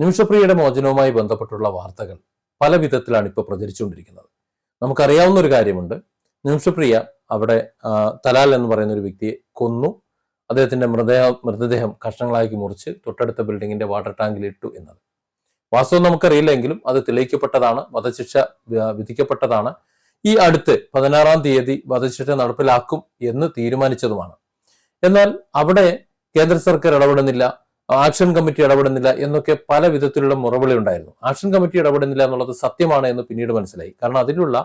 നിമിഷപ്രിയയുടെ മോചനവുമായി ബന്ധപ്പെട്ടുള്ള വാർത്തകൾ പല വിധത്തിലാണ് ഇപ്പോൾ പ്രചരിച്ചുകൊണ്ടിരിക്കുന്നത്. നമുക്കറിയാവുന്ന ഒരു കാര്യമുണ്ട്. നിമിഷപ്രിയ അവിടെ തലാൽ എന്ന് പറയുന്ന ഒരു വ്യക്തിയെ കൊന്നു. അദ്ദേഹത്തിന്റെ മൃതദേഹ മൃതദേഹം കഷ്ണങ്ങളാക്കി മുറിച്ച് തൊട്ടടുത്ത ബിൽഡിങ്ങിന്റെ വാട്ടർ ടാങ്കിൽ ഇട്ടു എന്നത്. വാസ്തവം നമുക്കറിയില്ലെങ്കിലും അത് തെളിയിക്കപ്പെട്ടതാണ് വധശിക്ഷ വിധിക്കപ്പെട്ടതാണ്. ഈ അടുത്ത് പതിനാറാം തീയതി വധശിക്ഷ നടപ്പിലാക്കും എന്ന് തീരുമാനിച്ചതുമാണ്. എന്നാൽ അവിടെ കേന്ദ്ര സർക്കാർ ഇടപെടുന്നില്ല. ആക്ഷൻ കമ്മിറ്റി ഇടപെടുന്നില്ല എന്നൊക്കെ പല വിധത്തിലുള്ള മുറവിളി ഉണ്ടായിരുന്നു. ആക്ഷൻ കമ്മിറ്റി ഇടപെടുന്നില്ല എന്നുള്ളത് സത്യമാണ് എന്ന് പിന്നീട് മനസ്സിലായി. കാരണം അതിലുള്ള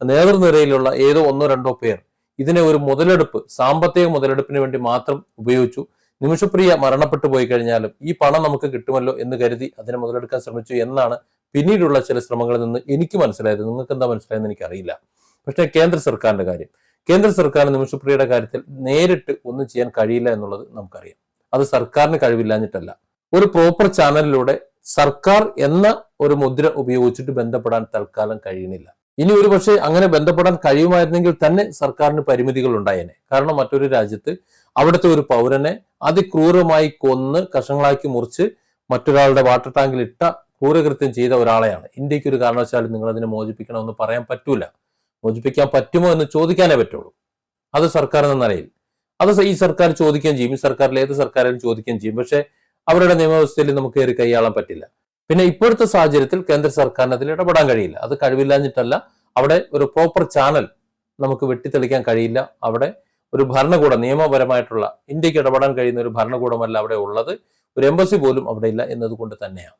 നേതൃനിരയിലുള്ള ഏതോ ഒന്നോ രണ്ടോ പേർ ഇതിനെ ഒരു മുതലെടുപ്പ് സാമ്പത്തിക മുതലെടുപ്പിന് വേണ്ടി മാത്രം ഉപയോഗിച്ചു. നിമിഷപ്രിയ മരണപ്പെട്ടു പോയി കഴിഞ്ഞാലും ഈ പണം നമുക്ക് കിട്ടുമല്ലോ എന്ന് കരുതി അതിനെ മുതലെടുക്കാൻ ശ്രമിച്ചു എന്നാണ് പിന്നീടുള്ള ചില ശ്രമങ്ങളിൽ നിന്ന് എനിക്ക് മനസ്സിലായത്. നിങ്ങൾക്ക് എന്താ മനസ്സിലായെന്ന് എനിക്കറിയില്ല. പക്ഷേ കേന്ദ്ര സർക്കാരിന്റെ കാര്യം. കേന്ദ്ര സർക്കാർ നിമിഷപ്രിയയുടെ കാര്യത്തിൽ നേരിട്ട് ഒന്നും ചെയ്യാൻ കഴിയില്ല എന്നുള്ളത് നമുക്കറിയാം. അത് സർക്കാരിന് കഴിവില്ലാഞ്ഞിട്ടല്ല. ഒരു പ്രോപ്പർ ചാനലിലൂടെ സർക്കാർ എന്ന ഒരു മുദ്ര ഉപയോഗിച്ചിട്ട് ബന്ധപ്പെടാൻ തൽക്കാലം കഴിയുന്നില്ല. ഇനി ഒരു പക്ഷേ അങ്ങനെ ബന്ധപ്പെടാൻ കഴിയുമായിരുന്നെങ്കിൽ തന്നെ സർക്കാരിന് പരിമിതികൾ ഉണ്ടായേനെ. കാരണം മറ്റൊരു രാജ്യത്ത് അവിടുത്തെ ഒരു പൗരനെ അതിക്രൂരമായി കൊന്ന് കഷങ്ങളാക്കി മുറിച്ച് മറ്റൊരാളുടെ വാട്ടർ ടാങ്കിൽ ഇട്ട ക്രൂരകൃത്യം ചെയ്ത ഒരാളെയാണ്. ഇന്ത്യയ്ക്ക് ഒരു കാരണവശാലും നിങ്ങൾ അതിനെ മോചിപ്പിക്കണമെന്ന് പറയാൻ പറ്റൂല. മോചിപ്പിക്കാൻ പറ്റുമോ എന്ന് ചോദിക്കാനേ പറ്റുള്ളൂ. അത് സർക്കാർ എന്ന നിലയിൽ. അത് ഈ സർക്കാർ ചോദിക്കുകയും ചെയ്യും. ഈ സർക്കാരിൽ ഏത് സർക്കാരും ചോദിക്കുകയും ചെയ്യും. പക്ഷേ അവരുടെ നിയമവ്യവസ്ഥയിൽ നമുക്ക് കയറി കൈയാളാൻ പറ്റില്ല. പിന്നെ ഇപ്പോഴത്തെ സാഹചര്യത്തിൽ കേന്ദ്ര സർക്കാരിന് അതിൽ ഇടപെടാൻ കഴിയില്ല. അത് കഴിവില്ലാഞ്ഞിട്ടല്ല. അവിടെ ഒരു പ്രോപ്പർ ചാനൽ നമുക്ക് വെട്ടിത്തെളിക്കാൻ കഴിയില്ല. അവിടെ ഒരു ഭരണകൂടം നിയമപരമായിട്ടുള്ള ഇന്ത്യയ്ക്ക് ഇടപെടാൻ കഴിയുന്ന ഒരു ഭരണകൂടമല്ല അവിടെ ഉള്ളത്. ഒരു എംബസി പോലും അവിടെ ഇല്ല എന്നതുകൊണ്ട് തന്നെയാണ്.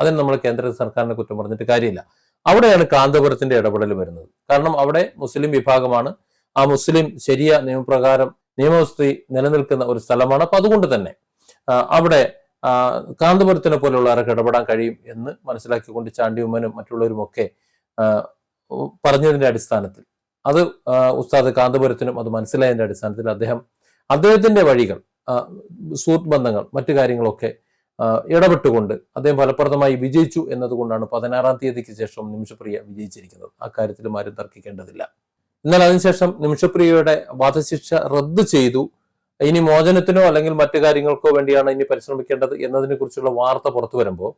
അതിന് നമ്മൾ കേന്ദ്ര സർക്കാരിനെ കുറ്റം പറഞ്ഞിട്ട് കാര്യമില്ല. അവിടെയാണ് കാന്തപുരത്തിന്റെ ഇടപെടൽ വരുന്നത്. കാരണം അവിടെ മുസ്ലിം വിഭാഗമാണ്. ആ മുസ്ലിം ശരിയ നിയമപ്രകാരം നിയമവ്യവസ്ഥ നിലനിൽക്കുന്ന ഒരു സ്ഥലമാണ്. അപ്പൊ അതുകൊണ്ട് തന്നെ അവിടെ കാന്തപുരത്തിനെ പോലുള്ളവർക്ക് ഇടപെടാൻ കഴിയും എന്ന് മനസ്സിലാക്കിക്കൊണ്ട് ചാണ്ടി ഉമ്മനും മറ്റുള്ളവരും ഒക്കെ പറഞ്ഞതിന്റെ അടിസ്ഥാനത്തിൽ അത് ഉസ്താദ് കാന്തപുരത്തിനും അത് മനസ്സിലായതിന്റെ അടിസ്ഥാനത്തിൽ അദ്ദേഹം അദ്ദേഹത്തിന്റെ വഴികൾ സുഹൃത്ത് ബന്ധങ്ങൾ മറ്റു കാര്യങ്ങളൊക്കെ ഇടപെട്ടുകൊണ്ട് അദ്ദേഹം ഫലപ്രദമായി വിജയിച്ചു എന്നതുകൊണ്ടാണ് പതിനാറാം തീയതിക്ക് ശേഷം നിമിഷപ്രിയ വിജയിച്ചിരിക്കുന്നത്. അക്കാര്യത്തിലും ആരും തർക്കിക്കേണ്ടതില്ല. എന്നാൽ അതിനുശേഷം നിമിഷപ്രിയയുടെ വധശിക്ഷ റദ്ദു ചെയ്തു. ഇനി മോചനത്തിനോ അല്ലെങ്കിൽ മറ്റു കാര്യങ്ങൾക്കോ വേണ്ടിയാണ് ഇനി പരിശ്രമിക്കേണ്ടത് എന്നതിനെ കുറിച്ചുള്ള വാർത്ത പുറത്തു വരുമ്പോൾ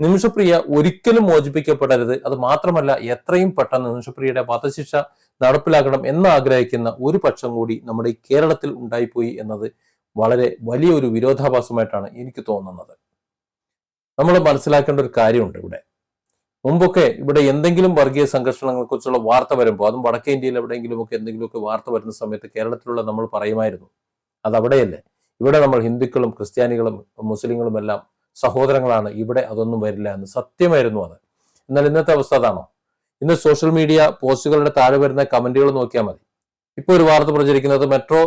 നിമിഷപ്രിയ ഒരിക്കലും മോചിപ്പിക്കപ്പെടരുത്. അത് മാത്രമല്ല എത്രയും പെട്ടെന്ന് നിമിഷപ്രിയയുടെ വധശിക്ഷ നടപ്പിലാക്കണം എന്ന് ആഗ്രഹിക്കുന്ന ഒരു പക്ഷം കൂടി നമ്മുടെ ഈ കേരളത്തിൽ ഉണ്ടായിപ്പോയി എന്നത് വളരെ വലിയൊരു വിരോധാഭാസമായിട്ടാണ് എനിക്ക് തോന്നുന്നത്. നമ്മൾ മനസ്സിലാക്കേണ്ട ഒരു കാര്യമുണ്ട് ഇവിടെ. മുമ്പൊക്കെ ഇവിടെ എന്തെങ്കിലും വർഗീയ സംഘർഷങ്ങളെ കുറിച്ചുള്ള വാർത്ത വരുമ്പോൾ അതും വടക്കേ ഇന്ത്യയിൽ എവിടെയെങ്കിലുമൊക്കെ എന്തെങ്കിലുമൊക്കെ വാർത്ത വരുന്ന സമയത്ത് കേരളത്തിലുള്ള നമ്മൾ പറയുമായിരുന്നു. അത് ഇവിടെ നമ്മൾ ഹിന്ദുക്കളും ക്രിസ്ത്യാനികളും മുസ്ലിങ്ങളും എല്ലാം സഹോദരങ്ങളാണ്. ഇവിടെ അതൊന്നും വരില്ല എന്ന്. സത്യമായിരുന്നു അത്. എന്നാൽ ഇന്നത്തെ അവസ്ഥ അതാണോ? ഇന്ന് സോഷ്യൽ മീഡിയ പോസ്റ്റുകളുടെ താഴെ വരുന്ന കമന്റുകൾ നോക്കിയാൽ മതി. ഇപ്പൊ ഒരു വാർത്ത പ്രചരിക്കുന്നത് മെട്രോ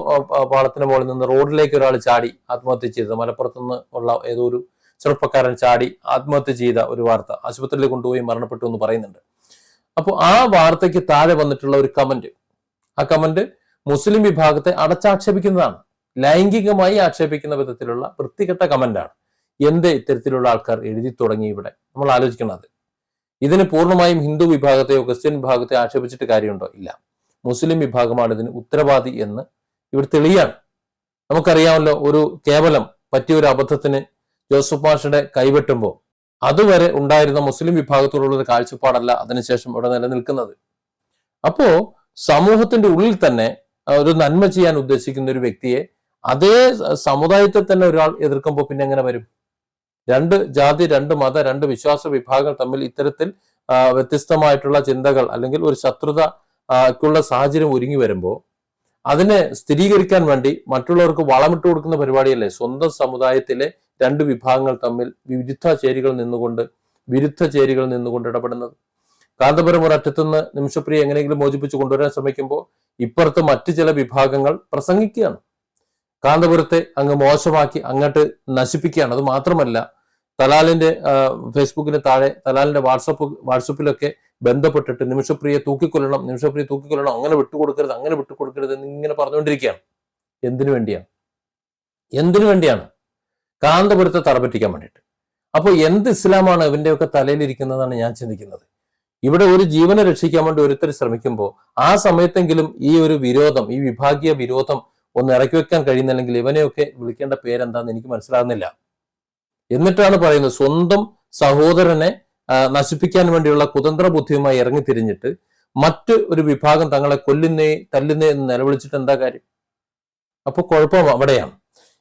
പാളത്തിന് മുകളിൽ നിന്ന് റോഡിലേക്ക് ഒരാൾ ചാടി ആത്മഹത്യ ചെയ്തത് മലപ്പുറത്ത് നിന്ന് ഉള്ള ഏതോ ഒരു ചെറുപ്പക്കാരൻ ചാടി ആത്മഹത്യ ചെയ്ത ഒരു വാർത്ത ആശുപത്രിയിൽ കൊണ്ടുപോയി മരണപ്പെട്ടു എന്ന് പറയുന്നുണ്ട്. അപ്പോൾ ആ വാർത്തയ്ക്ക് താഴെ വന്നിട്ടുള്ള ഒരു കമന്റ് ആ കമന്റ് മുസ്ലിം വിഭാഗത്തെ അടച്ചാക്ഷേപിക്കുന്നതാണ്. ലൈംഗികമായി ആക്ഷേപിക്കുന്ന വിധത്തിലുള്ള വൃത്തികെട്ട കമന്റാണ് എന്ത് ഇത്തരത്തിലുള്ള ആൾക്കാർ എഴുതി തുടങ്ങി ഇവിടെ? നമ്മൾ ആലോചിക്കണം അത്. ഇതിന് പൂർണമായും ഹിന്ദു വിഭാഗത്തെയോ ക്രിസ്ത്യൻ വിഭാഗത്തെയോ ആക്ഷേപിച്ചിട്ട് കാര്യമുണ്ടോ? ഇല്ല. മുസ്ലിം വിഭാഗമാണ് ഇതിന് ഉത്തരവാദി എന്ന് ഇവിടെ തെളിയാണ്. നമുക്കറിയാമല്ലോ ഒരു കേവലം പറ്റിയ ഒരു അബദ്ധത്തിന് ജോസഫ് മാഷയുടെ കൈവെട്ടുമ്പോൾ അതുവരെ ഉണ്ടായിരുന്ന മുസ്ലിം വിഭാഗത്തോടുള്ള ഒരു കാഴ്ചപ്പാടല്ല അതിനുശേഷം ഇവിടെ നിലനിൽക്കുന്നത്. അപ്പോ സമൂഹത്തിന്റെ ഉള്ളിൽ തന്നെ ഒരു നന്മ ചെയ്യാൻ ഉദ്ദേശിക്കുന്ന ഒരു വ്യക്തിയെ അതേ സമുദായത്തെ തന്നെ ഒരാൾ എതിർക്കുമ്പോൾ പിന്നെ എങ്ങനെ വരും? രണ്ട് ജാതി രണ്ട് മത രണ്ട് വിശ്വാസ വിഭാഗങ്ങൾ തമ്മിൽ ഇത്തരത്തിൽ വ്യത്യസ്തമായിട്ടുള്ള ചിന്തകൾ അല്ലെങ്കിൽ ഒരു ശത്രുതക്കുള്ള സാഹചര്യം ഒരുങ്ങി വരുമ്പോൾ അതിനെ സ്ഥിരീകരിക്കാൻ വേണ്ടി മറ്റുള്ളവർക്ക് വളമിട്ട് കൊടുക്കുന്ന പരിപാടിയല്ലേ? സ്വന്തം സമുദായത്തിലെ രണ്ട് വിഭാഗങ്ങൾ തമ്മിൽ വിരുദ്ധ ചേരികൾ നിന്നുകൊണ്ട് വിരുദ്ധ ചേരികൾ നിന്നുകൊണ്ട് ഇടപെടുന്നത്. കാന്തപുരം ഒരറ്റത്തുനിന്ന് നിമിഷപ്രിയ എങ്ങനെയെങ്കിലും മോചിപ്പിച്ച് കൊണ്ടുവരാൻ ശ്രമിക്കുമ്പോൾ ഇപ്പുറത്ത് മറ്റു ചില വിഭാഗങ്ങൾ പ്രസംഗിക്കുകയാണ്. കാന്തപുരത്തെ അങ്ങ് മോശമാക്കി അങ്ങോട്ട് നശിപ്പിക്കുകയാണ്. അത് മാത്രമല്ല തലാലിന്റെ ഫേസ്ബുക്കിന് താഴെ തലാലിന്റെ വാട്സപ്പ് വാട്സപ്പിലൊക്കെ ബന്ധപ്പെട്ടിട്ട് നിമിഷപ്രിയെ തൂക്കിക്കൊല്ലണം നിമിഷപ്രിയെ തൂക്കിക്കൊല്ലണം അങ്ങനെ വിട്ടുകൊടുക്കരുത് അങ്ങനെ വിട്ടുകൊടുക്കരുത് എന്ന് ഇങ്ങനെ പറഞ്ഞുകൊണ്ടിരിക്കുകയാണ്. എന്തിനു വേണ്ടിയാണ്? എന്തിനു വേണ്ടിയാണ്? കാന്തപുരത്തെ തറപറ്റിക്കാൻ വേണ്ടിയിട്ട്. അപ്പോൾ എന്ത് ഇസ്ലാമാണ് ഇവന്റെയൊക്കെ തലയിലിരിക്കുന്നതാണ് ഞാൻ ചിന്തിക്കുന്നത്. ഇവിടെ ഒരു ജീവനെ രക്ഷിക്കാൻ വേണ്ടി ഒരുത്തർ ശ്രമിക്കുമ്പോൾ ആ സമയത്തെങ്കിലും ഈ ഒരു വിരോധം ഈ വിഭാഗീയ വിരോധം ഒന്ന് ഇറക്കി വെക്കാൻ കഴിയുന്നില്ലെങ്കിൽ ഇവനെയൊക്കെ വിളിക്കേണ്ട പേരെന്താന്ന് എനിക്ക് മനസ്സിലാകുന്നില്ല. എന്നിട്ടാണ് പറയുന്നത് സ്വന്തം സഹോദരനെ നശിപ്പിക്കാൻ വേണ്ടിയുള്ള കുതന്ത്ര ബുദ്ധിയുമായി ഇറങ്ങിത്തിരിഞ്ഞിട്ട് മറ്റ് ഒരു വിഭാഗം തങ്ങളെ കൊല്ലുന്നേ തല്ലുന്നേ എന്ന് നിലവിളിച്ചിട്ട് എന്താ കാര്യം? അപ്പൊ കുഴപ്പം അവിടെയാണ്.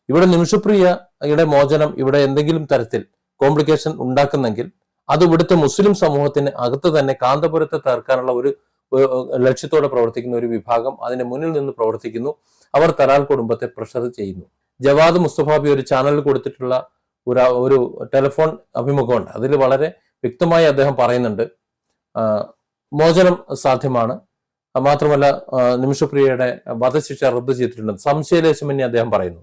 ഇവിടെ നിമിഷപ്രിയയുടെ മോചനം ഇവിടെ എന്തെങ്കിലും തരത്തിൽ കോംപ്ലിക്കേഷൻ ഉണ്ടാക്കുന്നെങ്കിൽ അത് ഇവിടുത്തെ മുസ്ലിം സമൂഹത്തിന് അകത്ത് തന്നെ കാന്തപുരത്തെ തീർക്കാനുള്ള ഒരു ലക്ഷ്യത്തോടെ പ്രവർത്തിക്കുന്ന ഒരു വിഭാഗം അതിന് മുന്നിൽ നിന്ന് പ്രവർത്തിക്കുന്നു. അവർ തലാൽ കുടുംബത്തെ പ്രഷർ ചെയ്യുന്നു. ജവാദ് മുസ്തഫാബി ഒരു ചാനലിൽ കൊടുത്തിട്ടുള്ള ഒരു ഒരു ടെലിഫോൺ അഭിമുഖമുണ്ട്. അതിൽ വളരെ വ്യക്തമായി അദ്ദേഹം പറയുന്നുണ്ട്. മോചനം സാധ്യമാണ്. മാത്രമല്ല നിമിഷപ്രിയയുടെ വധശിക്ഷ റദ്ദു ചെയ്തിട്ടുണ്ട്. സംശയലേശമെന്നെ അദ്ദേഹം പറയുന്നു.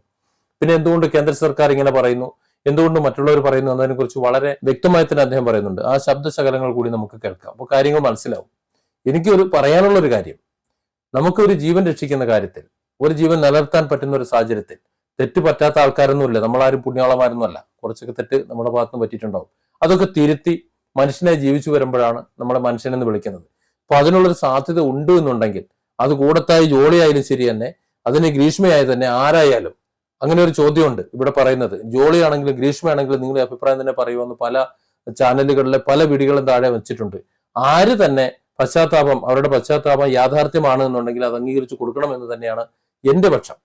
പിന്നെ എന്തുകൊണ്ട് കേന്ദ്ര സർക്കാർ ഇങ്ങനെ പറയുന്നു? എന്തുകൊണ്ട് മറ്റുള്ളവർ പറയുന്നു എന്നതിനെ കുറിച്ച് വളരെ വ്യക്തമായി തന്നെ അദ്ദേഹം പറയുന്നുണ്ട്. ആ ശബ്ദശകലങ്ങൾ കൂടി നമുക്ക് കേൾക്കാം. അപ്പോൾ കാര്യങ്ങൾ മനസ്സിലാവും. എനിക്ക് ഒരു പറയാനുള്ള ഒരു കാര്യം. നമുക്കൊരു ജീവൻ രക്ഷിക്കുന്ന കാര്യത്തിൽ ഒരു ജീവൻ നിലനിർത്താൻ പറ്റുന്ന ഒരു സാഹചര്യത്തിൽ തെറ്റ് പറ്റാത്ത ആൾക്കാരൊന്നുമില്ല. നമ്മളാരും പുണ്യാളമാരൊന്നുമല്ല കുറച്ചൊക്കെ തെറ്റ് നമ്മുടെ ഭാഗത്ത് പറ്റിയിട്ടുണ്ടാവും. അതൊക്കെ തിരുത്തി മനുഷ്യനെ ജീവിച്ചു വരുമ്പോഴാണ് നമ്മളെ മനുഷ്യനെന്ന് വിളിക്കുന്നത്. അപ്പൊ അതിനുള്ളൊരു സാധ്യത ഉണ്ട് എന്നുണ്ടെങ്കിൽ അത് കൂടത്തായി ജോളിയായാലും ശരി തന്നെ അതിന് ഗ്രീഷ്മയായി തന്നെ ആരായാലും അങ്ങനെ ഒരു ചോദ്യമുണ്ട് ഇവിടെ പറയുന്നത്. ജോളിയാണെങ്കിലും ഗ്രീഷ്മയാണെങ്കിലും നിങ്ങളുടെ അഭിപ്രായം തന്നെ പറയുമെന്ന് പല ചാനലുകളിലെ പല വീടുകളും താഴെ വെച്ചിട്ടുണ്ട്. ആര് തന്നെ പശ്ചാത്താപം അവരുടെ പശ്ചാത്താപം യാഥാർത്ഥ്യമാണ് എന്നുണ്ടെങ്കിൽ അത് അംഗീകരിച്ചു കൊടുക്കണം എന്ന് തന്നെയാണ് എന്റെ പക്ഷം.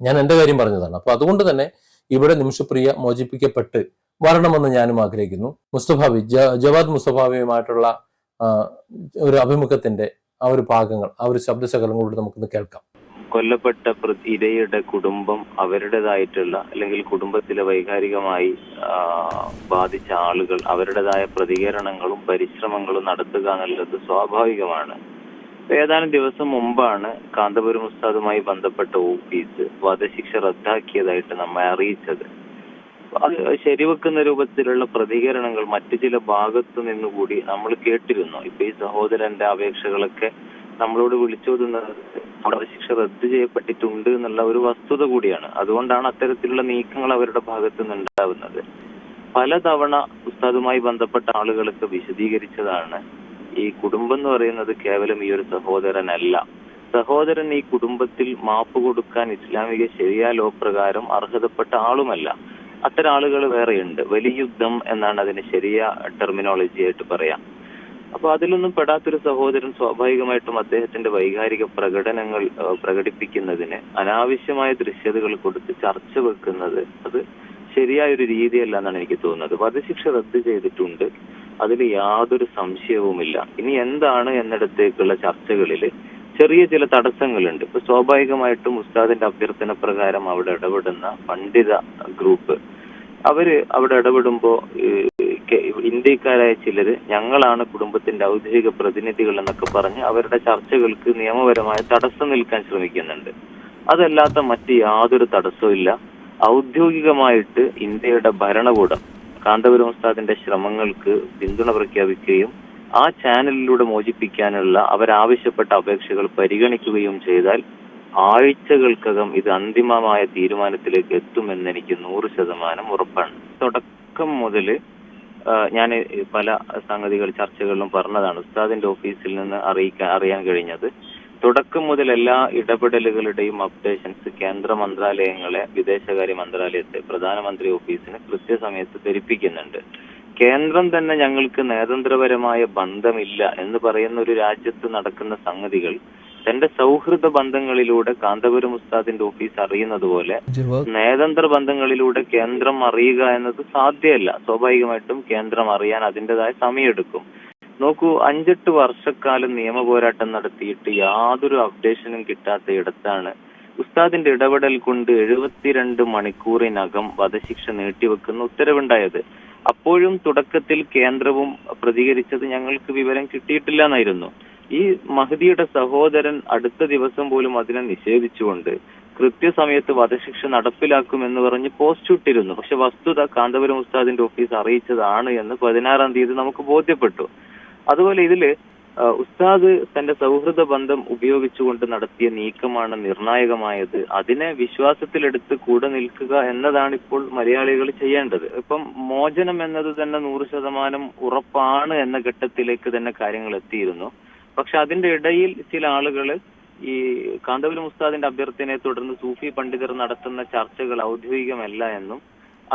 ഞാൻ എന്റെ കാര്യം പറഞ്ഞതാണ്. അപ്പൊ അതുകൊണ്ട് തന്നെ ഇവിടെ നിമിഷപ്രിയ മോചിപ്പിക്കപ്പെട്ട് വരണമെന്ന് ഞാനും ആഗ്രഹിക്കുന്നു. മുസ്തഫാബി ജവാദ് മുസ്തഫാബിയുമായിട്ടുള്ള ഒരു അഭിമുഖത്തിന്റെ ആ ഒരു ഭാഗങ്ങൾ ആ ഒരു ശബ്ദശകലങ്ങളോട് നമുക്കൊന്ന് കേൾക്കാം. കൊല്ലപ്പെട്ട ഇരയുടെ കുടുംബം അവരുടേതായിട്ടുള്ള അല്ലെങ്കിൽ കുടുംബത്തിലെ വൈകാരികമായി ബാധിച്ച ആളുകൾ അവരുടേതായ പ്രതികരണങ്ങളും പരിശ്രമങ്ങളും നടത്തുക എന്നുള്ളത് സ്വാഭാവികമാണ്. ഏതാനും ദിവസം മുമ്പാണ് കാന്തപുരം ഉസ്താദുമായി ബന്ധപ്പെട്ട ഓഫീസ് വധശിക്ഷ റദ്ദാക്കിയതായിട്ട് നമ്മെ അറിയിച്ചത്. അത് ശരിവെക്കുന്ന രൂപത്തിലുള്ള പ്രതികരണങ്ങൾ മറ്റു ചില ഭാഗത്തു നിന്നുകൂടി നമ്മൾ കേട്ടിരുന്നു. ഇപ്പൊ ഈ സഹോദരന്റെ അപേക്ഷകളൊക്കെ നമ്മളോട് വിളിച്ചോതുന്നത് വധശിക്ഷ റദ്ദ് ചെയ്യപ്പെട്ടിട്ടുണ്ട് എന്നുള്ള ഒരു വസ്തുത കൂടിയാണ്. അതുകൊണ്ടാണ് അത്തരത്തിലുള്ള നീക്കങ്ങൾ അവരുടെ ഭാഗത്തു നിന്നുണ്ടാവുന്നത്. പലതവണ ഉസ്താദുമായി ബന്ധപ്പെട്ട ആളുകളൊക്കെ വിശദീകരിച്ചതാണ് ഈ കുടുംബം എന്ന് പറയുന്നത് കേവലം ഈ ഒരു സഹോദരനല്ല. സഹോദരൻ ഈ കുടുംബത്തിൽ മാപ്പ് കൊടുക്കാൻ ഇസ്ലാമിക ശരിയാ ലോ പ്രകാരം അർഹതപ്പെട്ട ആളുമല്ല. അത്തരം ആളുകൾ വേറെയുണ്ട്. വലിയ യുദ്ധം എന്നാണ് അതിന് ശരിയ ടെർമിനോളജി ആയിട്ട് പറയാം. അപ്പൊ അതിലൊന്നും പെടാത്തൊരു സഹോദരൻ സ്വാഭാവികമായിട്ടും അദ്ദേഹത്തിന്റെ വൈകാരിക പ്രകടനങ്ങൾ പ്രകടിപ്പിക്കുന്നതിന് അനാവശ്യമായ ദൃശ്യതകൾ കൊടുത്ത് ചർച്ച വെക്കുന്നത് അത് ശരിയായ ഒരു രീതിയല്ല എന്നാണ് എനിക്ക് തോന്നുന്നത്. വധശിക്ഷ റദ്ദ് ചെയ്തിട്ടുണ്ട്. അതിൽ യാതൊരു സംശയവുമില്ല. ഇനി എന്താണ് എന്നിടത്തേക്കുള്ള ചർച്ചകളിൽ? ചെറിയ ചില തടസ്സങ്ങളുണ്ട്. ഇപ്പൊ സ്വാഭാവികമായിട്ടും ഉസ്താദിന്റെ അഭ്യർത്ഥന പ്രകാരം അവിടെ ഇടപെടുന്ന പണ്ഡിത ഗ്രൂപ്പ്. അവർ അവിടെ ഇടപെടുമ്പോ ഇന്ത്യക്കാരായ ചിലര് ഞങ്ങളാണ് കുടുംബത്തിന്റെ ഔദ്യോഗിക പ്രതിനിധികൾ എന്നൊക്കെ പറഞ്ഞ് അവരുടെ ചർച്ചകൾക്ക് നിയമപരമായ തടസ്സം നിൽക്കാൻ ശ്രമിക്കുന്നുണ്ട്. അതല്ലാത്ത മറ്റ് യാതൊരു തടസ്സവും ഔദ്യോഗികമായിട്ട് ഇന്ത്യയുടെ ഭരണകൂടം കാന്തപുരം ഉസ്താദിന്റെ ശ്രമങ്ങൾക്ക് പിന്തുണ പ്രഖ്യാപിക്കുകയും ആ ചാനലിലൂടെ മോചിപ്പിക്കാനുള്ള അവരാവശ്യപ്പെട്ട അപേക്ഷകൾ പരിഗണിക്കുകയും ചെയ്താൽ ആഴ്ചകൾക്കകം ഇത് അന്തിമമായ തീരുമാനത്തിലേക്ക് എത്തുമെന്ന് എനിക്ക് നൂറ് ശതമാനം ഉറപ്പാണ്. തുടക്കം മുതൽ ഞാൻ പല സംഗതികൾ ചർച്ചകളിലും പറഞ്ഞതാണ് ഉസ്താദിന്റെ ഓഫീസിൽ നിന്ന് അറിയിക്കാൻ അറിയാൻ കഴിഞ്ഞത്. തുടക്കം മുതൽ എല്ലാ ഇടപെടലുകളുടെയും അപ്ഡേഷൻസ് കേന്ദ്ര മന്ത്രാലയങ്ങളെ വിദേശകാര്യ മന്ത്രാലയത്തെ പ്രധാനമന്ത്രി ഓഫീസിന് കൃത്യസമയത്ത് ധരിപ്പിക്കുന്നുണ്ട്. കേന്ദ്രം തന്നെ ഞങ്ങൾക്ക് നയതന്ത്രപരമായ ബന്ധമില്ല എന്ന് പറയുന്ന ഒരു രാജ്യത്ത് നടക്കുന്ന സംഗതികൾ തന്റെ സൗഹൃദ ബന്ധങ്ങളിലൂടെ കാന്തപുരം ഉസ്താദിന്റെ ഓഫീസ് അറിയുന്നത് പോലെ നയതന്ത്ര ബന്ധങ്ങളിലൂടെ കേന്ദ്രം അറിയുക എന്നത് സാധ്യമല്ല. സ്വാഭാവികമായിട്ടും കേന്ദ്രം അറിയാൻ അതിന്റെതായ സമയമെടുക്കും. നോക്കൂ അഞ്ചെട്ട് വർഷക്കാലം നിയമ പോരാട്ടം നടത്തിയിട്ട് യാതൊരു അപ്ഡേഷനും കിട്ടാത്ത ഇടത്താണ് ഉസ്താദിന്റെ ഇടപെടൽ കൊണ്ട് എഴുപത്തിരണ്ട് മണിക്കൂറിനകം വധശിക്ഷ നീട്ടിവെക്കുന്ന ഉത്തരവുണ്ടായത്. അപ്പോഴും തുടക്കത്തിൽ കേന്ദ്രവും പ്രതികരിച്ചത് ഞങ്ങൾക്ക് വിവരം കിട്ടിയിട്ടില്ല എന്നായിരുന്നു ഈ മഹദിയുടെ സഹോദരൻ അടുത്ത ദിവസം പോലും അതിനെ നിഷേധിച്ചുകൊണ്ട് കൃത്യസമയത്ത് വധശിക്ഷ നടപ്പിലാക്കുമെന്ന് പറഞ്ഞ് പോസ്റ്റ് ഇട്ടിരുന്നു. പക്ഷെ വസ്തുത കാന്തപുരം ഉസ്താദിന്റെ ഓഫീസ് അറിയിച്ചതാണ് എന്ന് പതിനാറാം തീയതി നമുക്ക് ബോധ്യപ്പെട്ടു. അതുപോലെ ഇതിൽ ഉസ്താദ് തന്റെ സൗഹൃദ ബന്ധം ഉപയോഗിച്ചുകൊണ്ട് നടത്തിയ നീക്കമാണ് നിർണായകമായത്. അതിനെ വിശ്വാസത്തിലെടുത്ത് കൂടെ നിൽക്കുക എന്നതാണ് ഇപ്പോൾ മലയാളികൾ ചെയ്യേണ്ടത്. ഇപ്പം മോചനം എന്നത് തന്നെ നൂറ് ശതമാനം ഉറപ്പാണ് എന്ന ഘട്ടത്തിലേക്ക് തന്നെ കാര്യങ്ങൾ എത്തിയിരുന്നു. പക്ഷെ അതിന്റെ ഇടയിൽ ചില ആളുകൾ ഈ കാന്തപുരം ഉസ്താദിന്റെ അഭ്യർത്ഥനയെ തുടർന്ന് സൂഫി പണ്ഡിതർ നടത്തുന്ന ചർച്ചകൾ ഔദ്യോഗികമല്ല എന്നും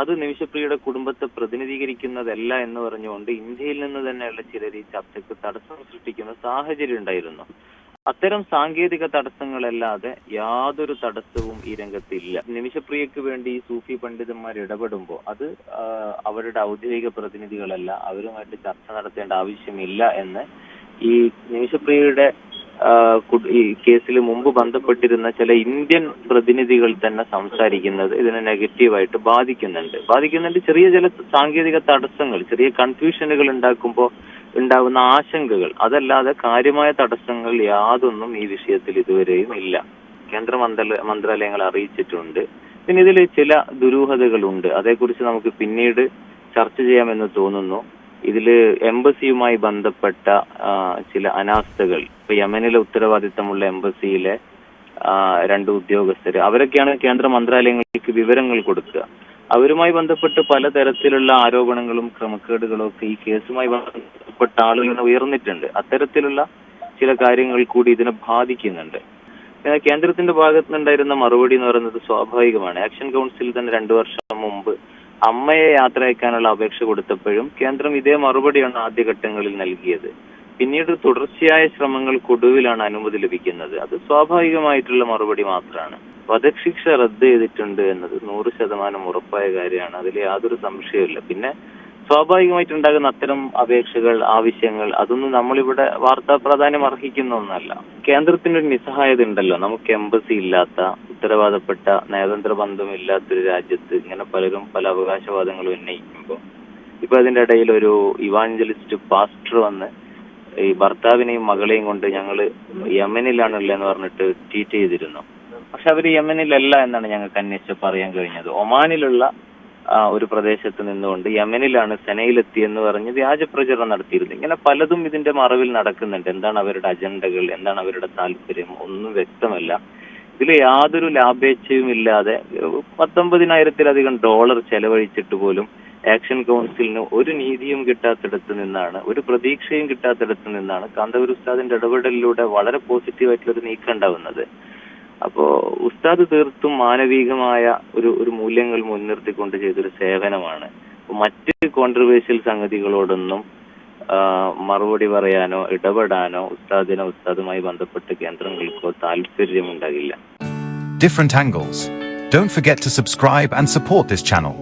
അത് നിമിഷപ്രിയയുടെ കുടുംബത്തെ പ്രതിനിധീകരിക്കുന്നതല്ല എന്ന് പറഞ്ഞുകൊണ്ട് ഇന്ത്യയിൽ നിന്ന് തന്നെയുള്ള ചിലർ ഈ ചർച്ചയ്ക്ക് തടസ്സം സൃഷ്ടിക്കുന്ന സാഹചര്യം ഉണ്ടായിരുന്നു. അത്തരം സാങ്കേതിക തടസ്സങ്ങളല്ലാതെ യാതൊരു തടസ്സവും ഈ രംഗത്തില്ല. നിമിഷപ്രിയക്ക് വേണ്ടി ഈ സൂഫി പണ്ഡിതന്മാർ ഇടപെടുമ്പോൾ അത് അവരുടെ ഔദ്യോഗിക പ്രതിനിധികളല്ല അവരുമായിട്ട് ചർച്ച നടത്തേണ്ട ആവശ്യമില്ല എന്ന് ഈ നിമിഷപ്രിയയുടെ ഈ കേസിൽ മുമ്പ് ബന്ധപ്പെട്ടിരുന്ന ചില ഇന്ത്യൻ പ്രതിനിധികൾ തന്നെ സംസാരിക്കുന്നത് ഇതിനെ നെഗറ്റീവായിട്ട് ബാധിക്കുന്നുണ്ട്. ബാധിക്കുന്നുണ്ട് ചെറിയ ചില സാങ്കേതിക തടസ്സങ്ങൾ ചെറിയ കൺഫ്യൂഷനുകൾ ഉണ്ടാക്കുമ്പോൾ ഉണ്ടാകുന്ന ആശങ്കകൾ. അതല്ലാതെ കാര്യമായ തടസ്സങ്ങൾ യാതൊന്നും ഈ വിഷയത്തിൽ ഇതുവരെയും ഇല്ല. കേന്ദ്ര മന്ത്രാല മന്ത്രാലയങ്ങൾ അറിയിച്ചിട്ടുണ്ട്. പിന്നെ ഇതിൽ ചില ദുരൂഹതകളുണ്ട്. അതേക്കുറിച്ച് നമുക്ക് പിന്നീട് ചർച്ച ചെയ്യാമെന്ന് തോന്നുന്നു. ഇതിൽ എംബസിയുമായി ബന്ധപ്പെട്ട ചില അനാസ്ഥകൾ. ഇപ്പൊ യമനിലെ ഉത്തരവാദിത്തമുള്ള എംബസിയിലെ രണ്ട് ഉദ്യോഗസ്ഥർ അവരൊക്കെയാണ് കേന്ദ്ര മന്ത്രാലയങ്ങൾക്ക് വിവരങ്ങൾ കൊടുക്കുക. അവരുമായി ബന്ധപ്പെട്ട് പലതരത്തിലുള്ള ആരോപണങ്ങളും ക്രമക്കേടുകളും ഒക്കെ ഈ കേസുമായി ബന്ധപ്പെട്ട ആളുകൾ ഉയർന്നിട്ടുണ്ട്. അത്തരത്തിലുള്ള ചില കാര്യങ്ങൾ കൂടി ഇതിനെ ബാധിക്കുന്നുണ്ട്. കേന്ദ്രത്തിന്റെ ഭാഗത്തുനിന്നുണ്ടായിരുന്ന മറുപടി എന്ന് പറയുന്നത് സ്വാഭാവികമാണ്. ആക്ഷൻ കൗൺസിൽ തന്നെ രണ്ടു വർഷം മുമ്പ് അമ്മയെ യാത്ര അയക്കാനുള്ള അപേക്ഷ കൊടുത്തപ്പോഴും കേന്ദ്രം ഇതേ മറുപടിയാണ് ആദ്യഘട്ടങ്ങളിൽ നൽകിയത്. പിന്നീട് തുടർച്ചയായ ശ്രമങ്ങൾക്കൊടുവിലാണ് അനുമതി ലഭിക്കുന്നത്. അത് സ്വാഭാവികമായിട്ടുള്ള മറുപടി മാത്രമാണ്. വധശിക്ഷ റദ്ദ് ചെയ്തിട്ടുണ്ട് എന്നത് നൂറ് ശതമാനം ഉറപ്പായ കാര്യമാണ്. അതിൽ യാതൊരു സംശയമില്ല പിന്നെ സ്വാഭാവികമായിട്ടുണ്ടാകുന്ന അത്തരം അപേക്ഷകൾ ആവശ്യങ്ങൾ അതൊന്നും നമ്മളിവിടെ വാർത്താ പ്രാധാന്യം അർഹിക്കുന്ന ഒന്നല്ല. കേന്ദ്രത്തിന്റെ ഒരു നിസ്സഹായത ഉണ്ടല്ലോ നമുക്ക് എംബസി ഇല്ലാത്ത ഉത്തരവാദപ്പെട്ട നയതന്ത്ര ബന്ധമില്ലാത്തൊരു രാജ്യത്ത് ഇങ്ങനെ പലരും പല അവകാശവാദങ്ങളും ഉന്നയിക്കുമ്പോൾ ഇപ്പൊ അതിന്റെ ഇടയിൽ ഒരു ഇവാഞ്ചലിസ്റ്റ് പാസ്റ്റർ വന്ന് ഈ ഭർത്താവിനെയും മകളെയും കൊണ്ട് ഞങ്ങൾ എന്ന് പറഞ്ഞിട്ട് ട്വീറ്റ് ചെയ്തിരുന്നു. പക്ഷെ അവർ യമനിലല്ല എന്നാണ് ഞങ്ങൾക്ക് അന്വേഷിച്ചപ്പോൾ അറിയാൻ കഴിഞ്ഞത്. ഒമാനിലുള്ള ഒരു പ്രദേശത്ത് നിന്നുകൊണ്ട് യമനിലാണ് സെനയിലെത്തി എന്ന് പറഞ്ഞ് വ്യാജ പ്രചരണം നടത്തിയിരുന്നു ഇങ്ങനെ പലതും ഇതിന്റെ മറവിൽ നടക്കുന്നുണ്ട്. എന്താണ് അവരുടെ അജണ്ടകൾ? എന്താണ് അവരുടെ താല്പര്യം? ഒന്നും വ്യക്തമല്ല. ഇതിൽ യാതൊരു ലാഭേച്ഛയും ഇല്ലാതെ പത്തൊമ്പതിനായിരത്തിലധികം ഡോളർ ചെലവഴിച്ചിട്ട് പോലും ആക്ഷൻ കൗൺസിലിന് ഒരു നീതിയും കിട്ടാത്തിടത്ത് നിന്നാണ് ഒരു പ്രതീക്ഷയും കിട്ടാത്തിടത്ത് നിന്നാണ് കാന്തപുരുസ്താദിന്റെ ഇടപെടലിലൂടെ വളരെ പോസിറ്റീവായിട്ടുള്ള ഒരു നീക്കം ഉണ്ടാവുന്നത്. അപ്പോ ഉസ്താദ് തീർത്തും മാനവികമായ ഒരു ഒരു മൂല്യങ്ങൾ മുൻനിർത്തിക്കൊണ്ട് ചെയ്തൊരു സേവനമാണ് മറ്റ് കോൺട്രവേഴ്സ്യൽ സംഗതികളോടൊന്നും മറുപടി പറയാനോ ഇടപെടാനോ ഉസ്താദിനോ ഉസ്താദുമായി ബന്ധപ്പെട്ട് കേന്ദ്രങ്ങൾക്കോ താല്പര്യമുണ്ടാകില്ല. Don't forget to subscribe and support this channel.